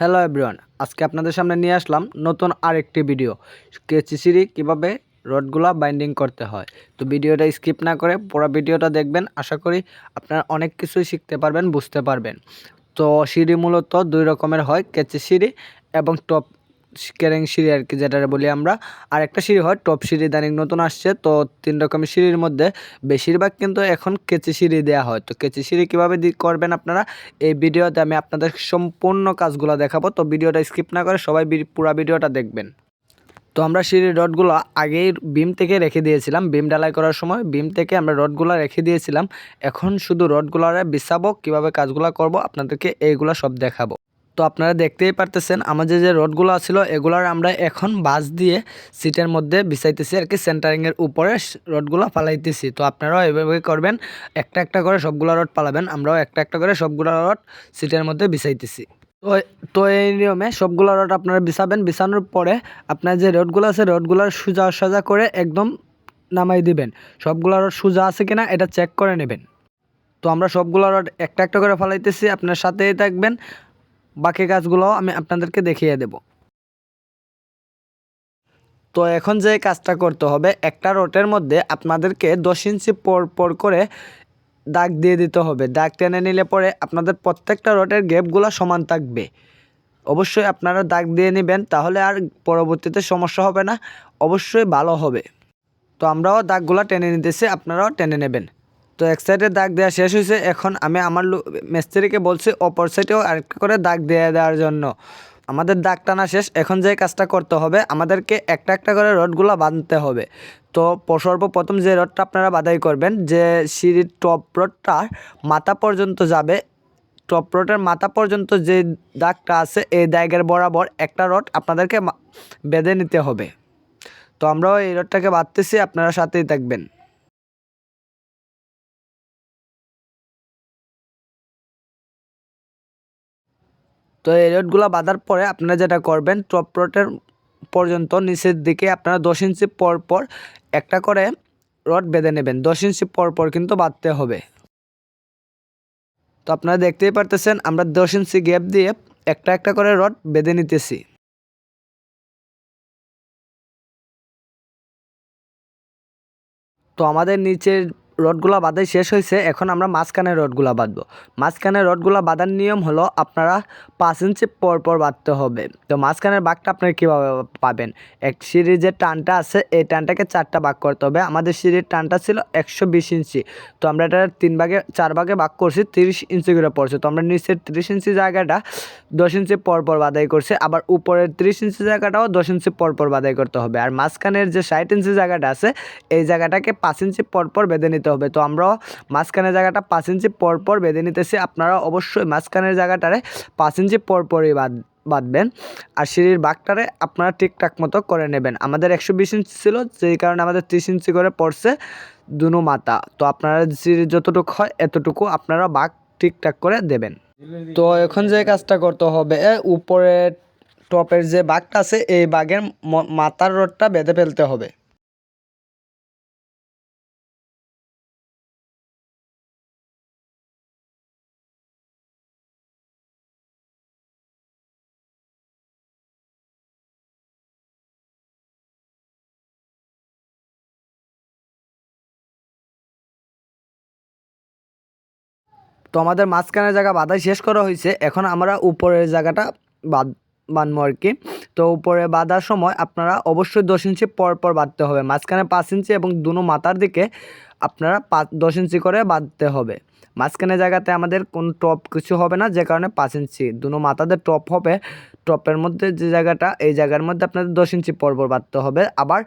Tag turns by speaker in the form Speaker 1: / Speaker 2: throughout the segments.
Speaker 1: Hello everyone, আজকে আপনাদের সামনে নিয়ে আসলাম নতুন আরেকটি ভিডিও। কেচি সিঁড়ি কীভাবে রডগুলা বাইন্ডিং করতে হয়। তো ভিডিওটা স্কিপ না করে পুরো ভিডিওটা দেখবেন। আশা করি আপনারা অনেক কিছুই শিখতে পারবেন, বুঝতে পারবেন। তো সিঁড়ি মূলত দুই রকমের হয়, কেচি সিঁড়ি এবং টপ কেরেং সিঁড়ি আর কি যেটা বলি আমরা। আর একটা সিঁড়ি হয় টপ সিঁড়ি দানিক নতুন আসছে। তো তিন রকমের সিঁড়ির মধ্যে বেশিরভাগ কিন্তু এখন কেচি সিঁড়ি দেওয়া হয়। তো কেচি সিঁড়ি কীভাবে করবেন আপনারা? এই ভিডিওতে আমি আপনাদের সম্পূর্ণ কাজগুলো দেখাবো। তো ভিডিওটা স্কিপ না করে সবাই পুরো ভিডিওটা দেখবেন। তো আমরা সিঁড়ির রডগুলো আগেই বিম থেকে রেখে দিয়েছিলাম। বিম ডালাই করার সময় বিম থেকে আমরা রডগুলো রেখে দিয়েছিলাম। এখন শুধু রডগুলোরে বিছাবো, কীভাবে কাজগুলো করব, আপনাদেরকে এইগুলো সব দেখাবো। তো আপনারা দেখতেই পারতেছেন, আমাদের যে রডগুলো ছিল, এগুলার আমরা এখন বাস দিয়ে সিটের মধ্যে বিছাইতেছি, আর কি সেন্টারিংয়ের উপরে রডগুলো ফালাইতেছি। তো আপনারাও এভাবে করবেন, একটা একটা করে সবগুলো রড পালাবেন আমরাও একটা একটা করে সবগুলো রড সিটের মধ্যে বিছাইতেছি। তো তো এই নিয়মে সবগুলো রড আপনারা বিছাবেন, বিছানোর পরে আপনার যে রডগুলো আছে রডগুলো সোজা সোজা করে একদম নামাই দিবেন। সবগুলো রড সোজা আছে কিনা এটা চেক করে নেবেন। তো আমরা সবগুলো রড একটা একটা করে ফালাইতেছি, আপনার সাথেই থাকবেন। বাকি কাজগুলো আমি আপনাদেরকে দেখিয়ে দেব। তো এখন যে কাজটা করতে হবে, একটা রটের মধ্যে আপনাদেরকে দশ ইঞ্চি পর পর করে দাগ দিয়ে দিতে হবে। দাগ টেনে নিলে পরে আপনাদের প্রত্যেকটা রটের গ্যাপগুলো সমান থাকবে। অবশ্যই আপনারা দাগ দিয়ে নেবেন, তাহলে আর পরবর্তীতে সমস্যা হবে না। অবশ্যই ভালো হবে। তো আমরাও দাগগুলো টেনে নিতেছি, আপনারাও টেনে নেবেন। তো এক সাইডে দাগ দেওয়া শেষ হয়েছে এখন আমি আমার মিস্ত্রিকে বলছি, অপর সাইডেও আরেকটা করে দাগ দিয়ে দেওয়ার জন্য। আমাদের দাগ টানা শেষ, এখন যে কাজটা করতে হবে, আমাদেরকে একটা একটা করে রডগুলো বাঁধতে হবে। তো সর্বপ্রথম যে রডটা আপনারা বাধাই করবেন, যে সিঁড়ির টপ রডটার মাথা পর্যন্ত যাবে। টপ রডের মাথা পর্যন্ত যে দাগটা আছে, এই দাগের বরাবর একটা রড আপনাদেরকে বেঁধে নিতে হবে। তো আমরাও এই রডটাকে বাঁধতেছি, আপনারা সাথেই থাকবেন। তো এই রডগুলো বাঁধার পরে আপনারা যেটা করবেন টপ রডের পর্যন্ত নিচের দিকে আপনারা দশ ইঞ্চি পর পর একটা করে রড বেঁধে নেবেন। দশ ইঞ্চি পর পর কিন্তু বাঁধতে হবে। তো আপনারা দেখতেই পারতেছেন, আমরা দশ ইঞ্চি গ্যাপ দিয়ে একটা একটা করে রড বেঁধে নিতেছি। তো আমাদের নিচের রডগুলো বাঁধাই শেষ হয়েছে, এখন আমরা মাঝখানে রডগুলো বাঁধবো। মাঝখানে রডগুলো বাঁধার নিয়ম হলো আপনারা পাঁচ ইঞ্চি পর পর বাঁধতে হবে। তো মাঝখানের বাঘটা আপনারা কীভাবে পাবেন? এক সিঁড়ির যে টানটা আছে, এই টানটাকে চারটা ভাগ করতে হবে। আমাদের সিঁড়ির টানটা ছিল একশো বিশ ইঞ্চি। তো আমরা এটা তিন ভাগে, চার ভাগে ভাগ করছি, তিরিশ ইঞ্চি করে পড়ছে। তো আমরা নিচের তিরিশ ইঞ্চি জায়গাটা দশ ইঞ্চি পর পর বাদাই করছি, আবার উপরের তিরিশ ইঞ্চি জায়গাটাও দশ ইঞ্চি পর পর বাদাই করতে হবে। আর মাঝখানের যে ষাট ইঞ্চি জায়গাটা আছে, এই জায়গাটাকে পাঁচ ইঞ্চি পর পর বেঁধে নিতে হবে। তো আমরা মাঝখানের জায়গাটা পাঁচ ইঞ্চি পর পর বেঁধে নিতেছি। আপনারা অবশ্যই মাঝখানের জায়গাটারে পাঁচ ইঞ্চি পর পরই বাঁধ, বাঁধবেন। আর সিঁড়ির বাঘটারে আপনারা ঠিকঠাক মতো করে নেবেন। আমাদের একশো বিশ ইঞ্চি ছিল, যেই কারণে আমাদের ত্রিশ ইঞ্চি করে পড়ছে দুনো মাথা। তো আপনারা সিঁড়ির যতটুকু হয় এতটুকু আপনারা বাঘ ঠিকঠাক করে দেবেন। তো এখন যে কাজটা করতে হবে উপরে টপের যে বাঘটা আছে, এই বাঘের মাথার রডটা বেঁধে ফেলতে হবে। তো আমাদের মাঝখানের জায়গা বাঁধাই শেষ করা হয়েছে। এখন আমরা উপরের জায়গাটা বাঁধ বাঁধবো আর কি। তো উপরে বাঁধার সময় আপনারা অবশ্যই দশ ইঞ্চি পর পর বাঁধতে হবে। মাঝখানে পাঁচ ইঞ্চি এবং দুনো মাথার দিকে আপনারা পাঁচ, দশ ইঞ্চি করে বাঁধতে হবে। মাঝখানে জায়গাতে আমাদের কোনো টপ কিছু হবে না, যে কারণে পাঁচ ইঞ্চি। দুনো মাথাতে টপ হবে। টপের মধ্যে যে জায়গাটা, এই জায়গার মধ্যে আপনাদের দশ ইঞ্চি পর পর বাঁধতে হবে। আবার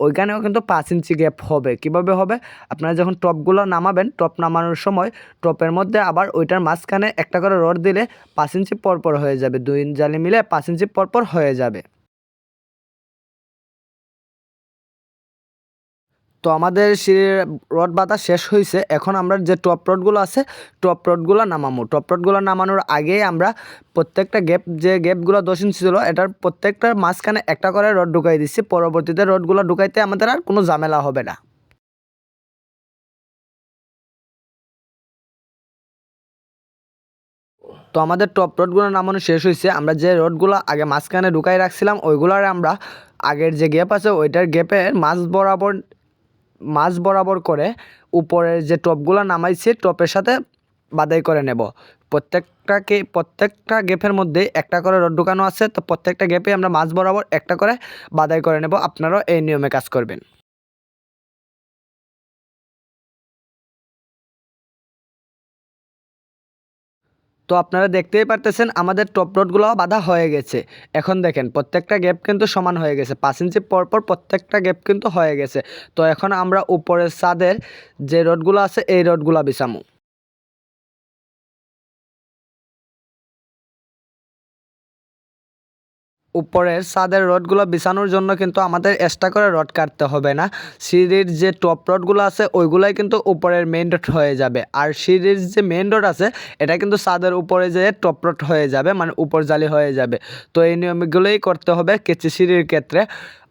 Speaker 1: ওইখানেও কিন্তু পাঁচ ইঞ্চি গ্যাপ হবে। কীভাবে হবে? আপনারা যখন টপগুলো নামাবেন, টপ নামানোর সময় টপের মধ্যে আবার ওইটার মাঝখানে একটা করে রড দিলে পাঁচ ইঞ্চি পরপর হয়ে যাবে। দুই জালি মিলে পাঁচ ইঞ্চি পরপর হয়ে যাবে। তো আমাদের রড বাঁধা শেষ হয়েছে এখন আমরা যে টপ রডগুলো আছে, টপ রডগুলো নামাবো টপ রডগুলো নামানোর আগেই আমরা প্রত্যেকটা গ্যাপ যে গ্যাপগুলো দশ ইঞ্চি ছিল, এটার প্রত্যেকটার মাঝখানে একটা করে রড ঢুকাই দিচ্ছি পরবর্তীতে রডগুলো ঢুকাইতে আমাদের আর কোনো ঝামেলা হবে না। তো আমাদের টপ রোডগুলো নামানো শেষ হয়েছে আমরা যে রোডগুলো আগে মাঝখানে ঢুকাই রাখছিলাম, ওইগুলোর আমরা আগের যে গ্যাপ আছে, ওইটার গ্যাপের মাঝ বরাবর মাঝ বরাবর করে উপরের যে টপগুলো নামাইছি, টপের সাথে বাদাই করে নেব। প্রত্যেকটাকে প্রত্যেকটা গ্যাপের মধ্যে একটা করে রড ঢুকানো আছে, তো প্রত্যেকটা গ্যাপে আমরা মাছ বরাবর একটা করে বাদাই করে নেব। আপনারাও এই নিয়মে কাজ করবেন। তো আপনারা দেখতেই পারতেছেন আমাদের টপ রোডগুলোও বাঁধা হয়ে গেছে। এখন দেখেন, প্রত্যেকটা গ্যাপ কিন্তু সমান হয়ে গেছে। পাঁচ ইঞ্চি পরপর প্রত্যেকটা গ্যাপ কিন্তু হয়ে গেছে। তো এখন আমরা উপরের ছাদের যে রোডগুলো আছে, এই রডগুলো বিছামু। উপরের ছাদের রডগুলো বিছানোর জন্য কিন্তু আমাদের এক্সট্রা করে রড কাটতে হবে না। সিঁড়ির যে টপ রডগুলো আছে, ওইগুলাই কিন্তু উপরের মেন রড হয়ে যাবে। আর সিঁড়ির যে মেন রড আছে, এটা কিন্তু ছাদের উপরে যে টপ রড হয়ে যাবে মানে উপর জালি হয়ে যাবে। তো এই নিয়মগুলোই করতে হবে কেচি সিঁড়ির ক্ষেত্রে।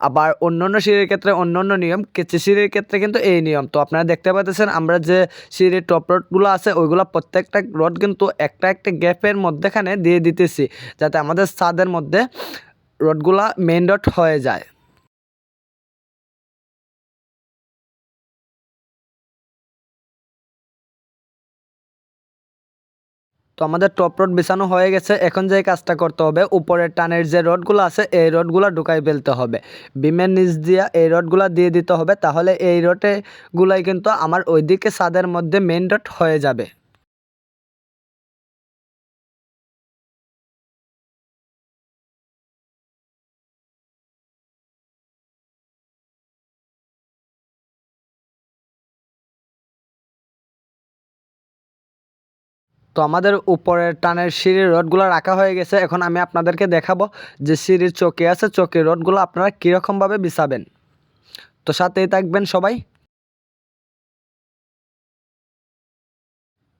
Speaker 1: আবার অন্য অন্য সিঁড়ির ক্ষেত্রে অন্য অন্য নিয়ম, কেচি সিঁড়ির ক্ষেত্রে কিন্তু এই নিয়ম। তো আপনারা দেখতে পাচ্ছেন, আমরা যে সিঁড়ির টপ রডগুলো আছে, ওইগুলো প্রত্যেকটা রড কিন্তু একটা একটা গ্যাপের মধ্যেখানে দিয়ে দিতেছি, যাতে আমাদের ছাদের মধ্যে রডগুলা মেন রড হয়ে যায়। তো আমাদের টপ রড বিছানো হয়ে গেছে। এখন যে কাজটা করতে হবে, উপরের টানের যে রডগুলো আছে, এই রডগুলো ঢুকাই ফেলতে হবে। বিমের নিচ দিয়া এই রডগুলো দিয়ে দিতে হবে, তাহলে এই রডে গুলাই কিন্তু আমার ওইদিকে ছাদের মধ্যে মেন রড হয়ে যাবে। তো আমাদের উপরের টানের সিঁড়ির রডগুলো রাখা হয়ে গেছে। এখন আমি আপনাদেরকে দেখাবো যে সিঁড়ির চকে আছে। চকের রডগুলো আপনারা কীরকমভাবে বিছাবেন। তো সাথেই থাকবেন সবাই।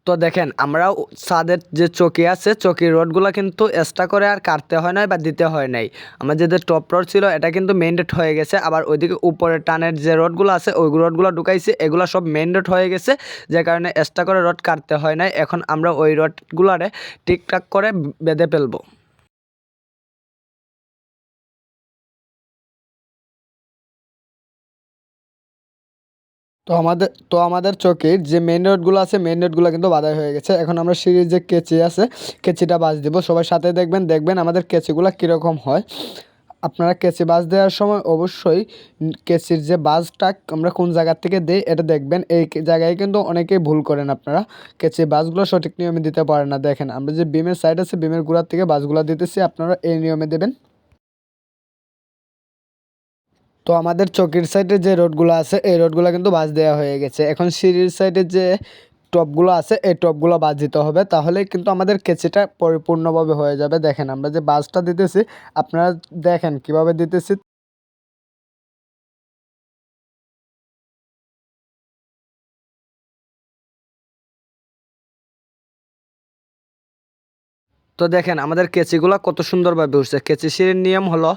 Speaker 1: তো দেখেন আমরা ছাদের যে চকি আছে, চকির রডগুলো কিন্তু এক্সট্রা করে আর কাটতে হয় নাই বা দিতে হয় নাই। আমার যে টপ রড ছিল, এটা কিন্তু মেন রড হয়ে গেছে। আবার ওইদিকে উপরে টানের যে রডগুলো আছে, ওই রোডগুলো ঢুকাইছে, এগুলো সব মেন রড হয়ে গেছে, যে কারণে এক্সট্রা করে রড কাটতে হয় নাই। এখন আমরা ওই রডগুলারে ঠিকঠাক করে বেঁধে ফেলব। তো আমাদের তো আমাদের চোখের যে মেন রোডগুলো আছে মেন রোডগুলো কিন্তু বাধাই হয়ে গেছে। এখন আমরা সিঁড়ির যে কেচি আছে, কেচিটা বাজ দিব। সবাই সাথে দেখবেন দেখবেন আমাদের কেচিগুলো কীরকম হয়। আপনারা কেচি বাজ দেওয়ার সময় অবশ্যই কেচির যে বাজটা আমরা কোন জায়গার থেকে দিই, এটা দেখবেন। এই জায়গায় কিন্তু অনেকেই ভুল করেন আপনারা। কেচি বাসগুলো সঠিক নিয়মে দিতে পারেন না। দেখেন, আমরা যে বিমের সাইড আছে, বিমের গোড়ার থেকে বাসগুলো দিতেছি। আপনারা এই নিয়মে দেবেন। তো আমাদের চকির সাইডে যে রোডগুলো আছে, এই রোডগুলো কিন্তু বাজ দেওয়া হয়ে গেছে। এখন সিঁড়ির সাইডে যে টপগুলো আছে, এই টপগুলো বাজ দিতে হবে। তাহলে কিন্তু আমাদের কেচিটা পরিপূর্ণভাবে হয়ে যাবে। দেখেন আমরা যে বাজটা দিতেছি, আপনারা দেখেন কীভাবে দিতেছি। তো দেখেন, আমাদের কেচিগুলো কত সুন্দরভাবে উঠছে। কেচি সিঁড়ির নিয়ম হলো,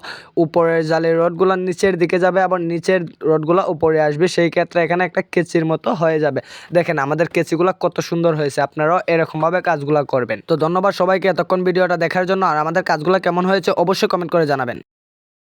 Speaker 1: উপরের জালের রডগুলো নিচের দিকে যাবে আবার নিচের রডগুলো উপরে আসবে। সেই ক্ষেত্রে এখানে একটা কেঁচির মতো হয়ে যাবে। দেখেন, আমাদের কেচিগুলো কত সুন্দর হয়েছে। আপনারাও এরকমভাবে কাজগুলো করবেন। তো ধন্যবাদ সবাইকে এতক্ষণ ভিডিওটা দেখার জন্য। আর আমাদের কাজগুলো কেমন হয়েছে অবশ্যই কমেন্ট করে জানাবেন।